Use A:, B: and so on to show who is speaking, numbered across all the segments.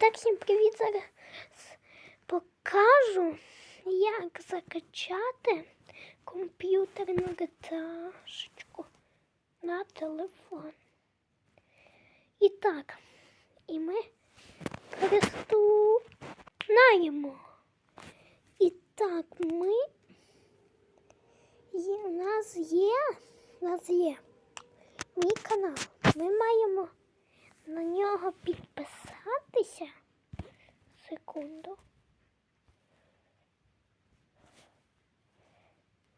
A: Так, всім привіт! Зараз покажу, як закачати комп'ютерну гиташечку на телефон. І так, і ми приступаємо. І так, ми є, у нас є, у нас є мій канал. Ми маємо на нього підписатися. Секунду.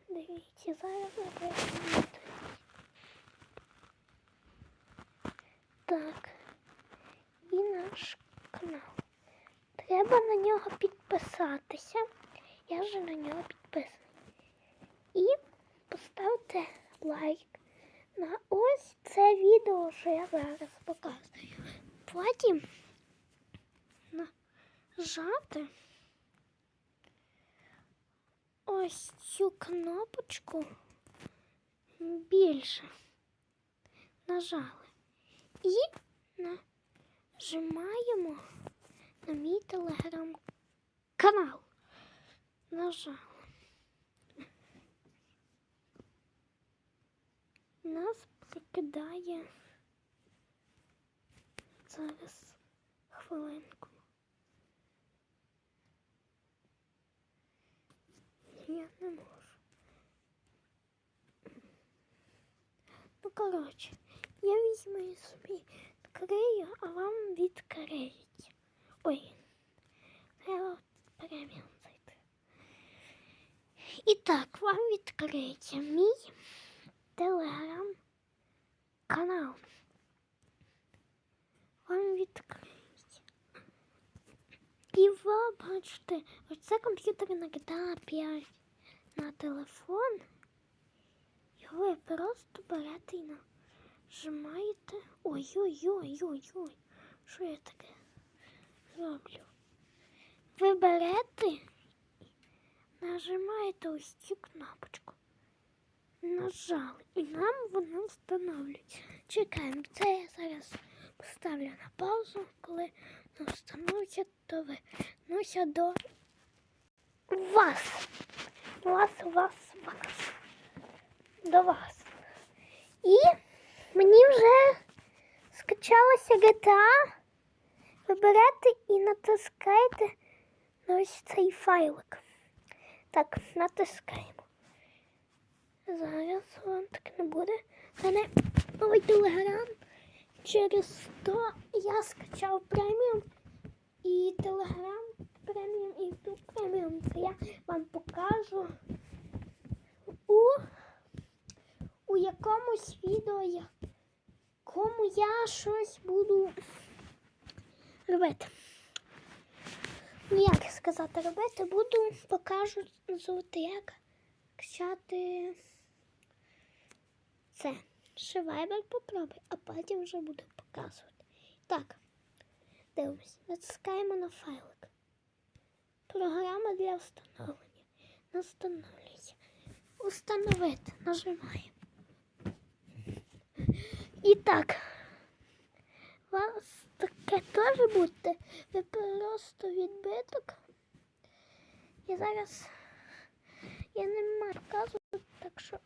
A: Дивіться, зараз наберемо. Так. І наш канал. Треба на нього підписатися. Я вже на нього підписаний. І поставте лайк на ось це відео, що я зараз показую. Потім нажати ось цю кнопочку більше. Нажали. І нажимаємо на мій телеграм-канал. Нажали. Нас прикидає зараз хвилинку. Я не можу. Ну, коротше, я візьму і собі відкрию, а вам відкриють. Ой, треба преміум зайти. І так, вам відкриється мій телеграм канал. Вам відкриють. І ви бачите, ось це комп'ютерна GTA 5 На телефон. І ви просто берете і нажимаєте. Ой-ой-ой-ой-ой. Що я таке роблю? Ви берете, нажимаєте ось цю кнопочку нажали, і нам воно встановлюється. Чекаємо. Це я зараз поставлю на паузу, коли воно встановиться, то вернуся до вас. Вас, вас, вас. До вас. І мені вже скачалася GTA. Ви і натискаєте на ось цей файлик. Так, натискаємо. Зараз вам так не буде. Мене новий телеграм. Через то я скачав преміум і телеграм преміум і ютуб преміум. Це я вам покажу у, у якомусь відео, кому я щось буду робити. Ну, як сказати робити, буду покажу як качати це. Шивайбер попробуй, а потім вже буду показувати. Так, дивимось. Натискаємо на файлик. Програма для встановлення. Встановлюється. Установити. Нажимаємо. І так. У вас таке теж буде. Ви просто відбиток. І зараз я не маю показувати, так що.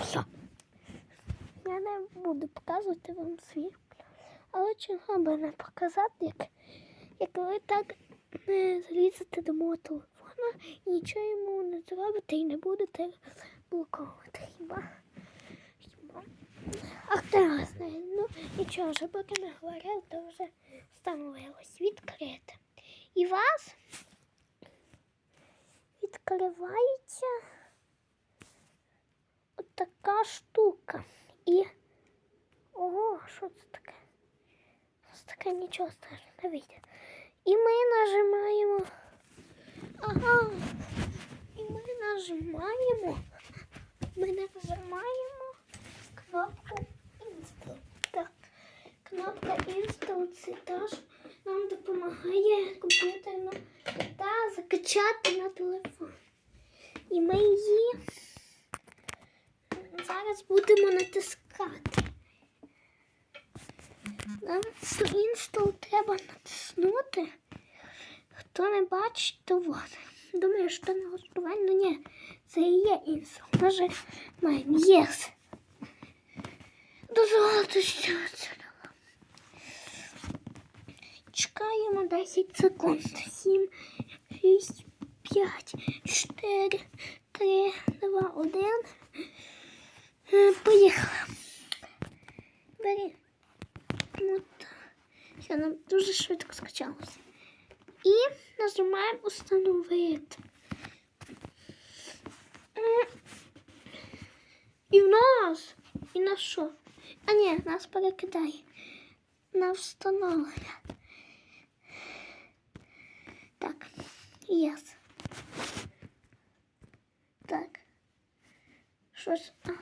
A: Все. Я не буду показувати вам свій. Але чого би не показати, як, як ви так не злізете до мого і нічого йому не зробите і не будете блоковувати. Хіба? Хіба? А знає? Ну нічого, вже поки не говорив, то вже встановилось відкрите. І вас відкривається така штука. І. Ого, що це таке? Це таке нічого страшного вийде. І ми нажимаємо. Ага. І ми нажимаємо. Ми нажимаємо кнопку Install. Так. Кнопка Install це теж нам допомагає комп'ютерно та закачати на телефон. І ми її зараз будемо натискати. Нам інстал треба натиснути. Хто не бачить, то вот. Думаю, що налаштування, ну ні, це і є інстал. Може, маємо єс. Дозволити, що це. Чекаємо 10 секунд. 7, 6, 5, 4, 3, 2, 1. Е, Поїхали. Бери. От. Все, нам дуже швидко скачалося. І нажимаємо установити. М. І в нас. І на що? А ні, нас перекидає. На встановлення. Так. Єс. Так. Щось. Ага.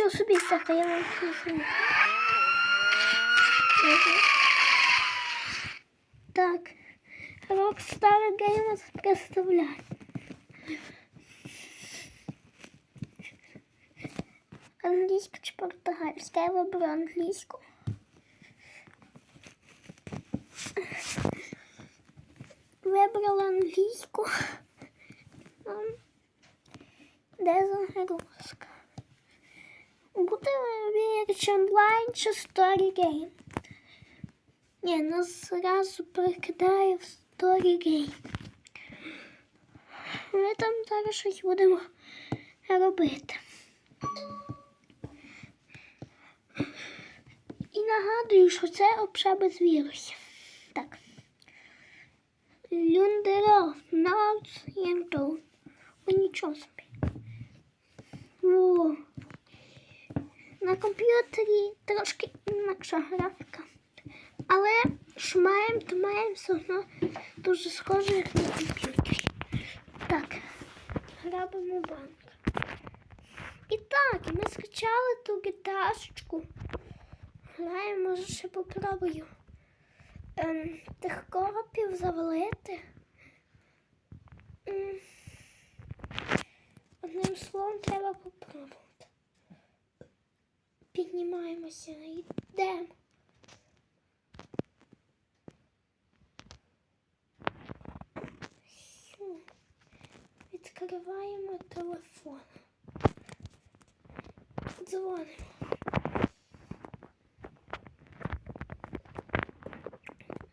A: Я вам не знаю. Так. Rockstar Games представляє. Англійська чи португальська? Я виберу англійську. Вибрала англійську. Де загрузка? Буде вірч онлайн чи Story Game? Ні, нас зразу перекидає в Story Game. Ми там зараз щось будемо робити. І нагадую, що це обша без вірусів. Так. Люндеро, Наутс, Єнтоу. О, нічого собі. О. На комп'ютері трошки інакша графіка. Але що маємо, то маємо все одно дуже схоже, як на комп'ютері. Так, грабимо банк. І так, ми скачали ту гіташечку. Граємо, може ще попробую ем, тих коропів завалити. М. Одним словом, треба попробувати. Піднімаємося, йдемо. Відкриваємо телефон. Дзвонимо.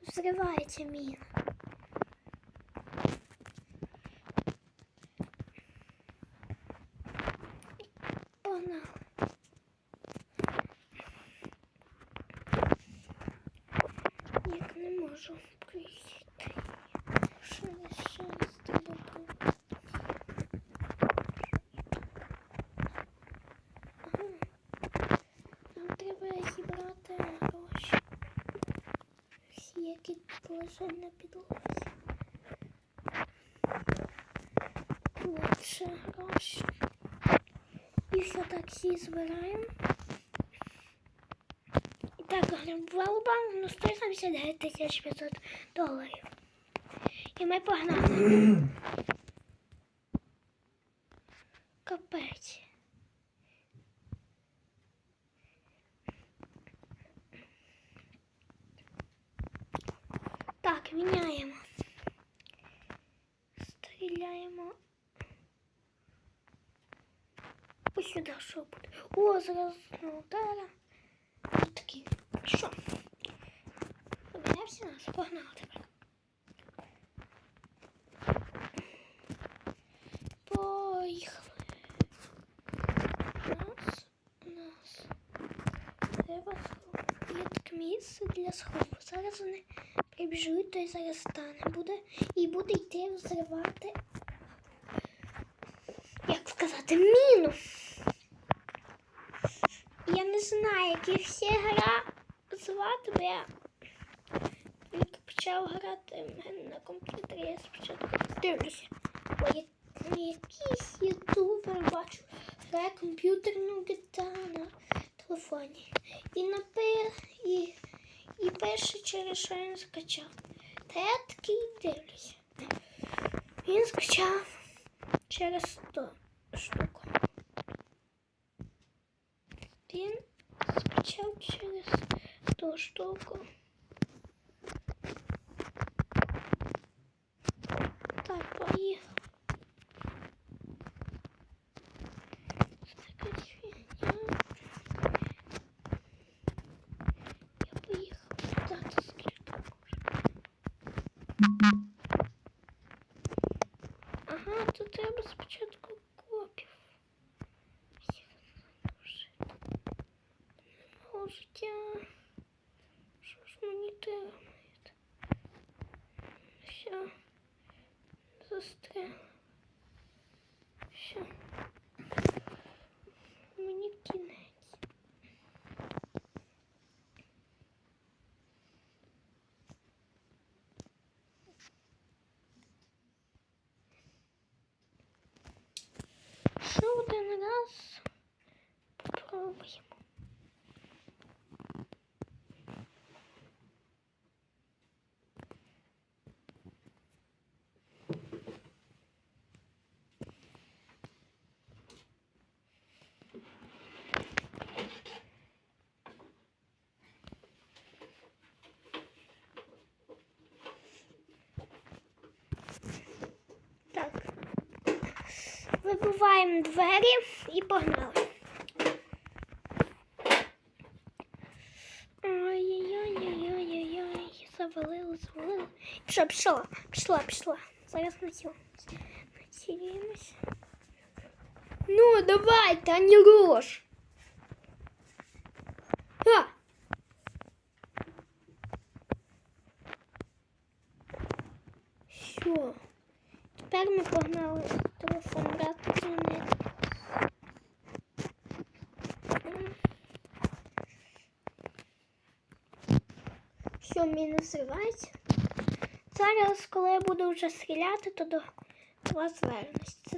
A: Взривається міна. Погнали. Як можу прийти. Що я ще тебе буду? Нам треба зібрати гроші. Всі, які лежать на підлозі. Ще гроші. І все так збираємо. Так, Валбанк ну 179 тисяч 500 доларів. І ми погнали. Капець. Так, міняємо. Стріляємо. Ось сюди що буде. О, зараз на удара. Що? Помінявся нас, погнали тепер. Поїхали. Нас, нас. Треба. Є місце для схову. Зараз вони прибіжуть, то й зараз стане. Буде і буде йти взривати. Як сказати, міну. Я не знаю, як їх всі гра звати, бо почав грати в мене на комп'ютері, я спочатку дивлюся. Бо я якийсь ютубер бачу, грає комп'ютерну гітару на телефоні. І напи... і, і пише, через що він скачав. Та я такий дивлюся. Він скачав через 100 штук. Він скачав через 100 штуку. Так, поїхав. Скачать фігня. Я поїхав. Дати скільки можна. Ага, тут треба спочатку копів. Їх задушити. Мого життя. Що ж мені треба? Все. Застряг. Все. Мені кінець. Ще один раз попробуємо. Так. Вибиваємо двері і погнали. Ой-ой-ой-ой-ой-ой. Завалило, завалило. Пішла, пішла, пішла, пішла. Зараз націлимося. Націлюємося. Ну, давай, та не рож. А! Що? Тепер ми погнали телефон брати Міни зривається? Зараз, коли я буду вже стріляти, то до вас звернусь.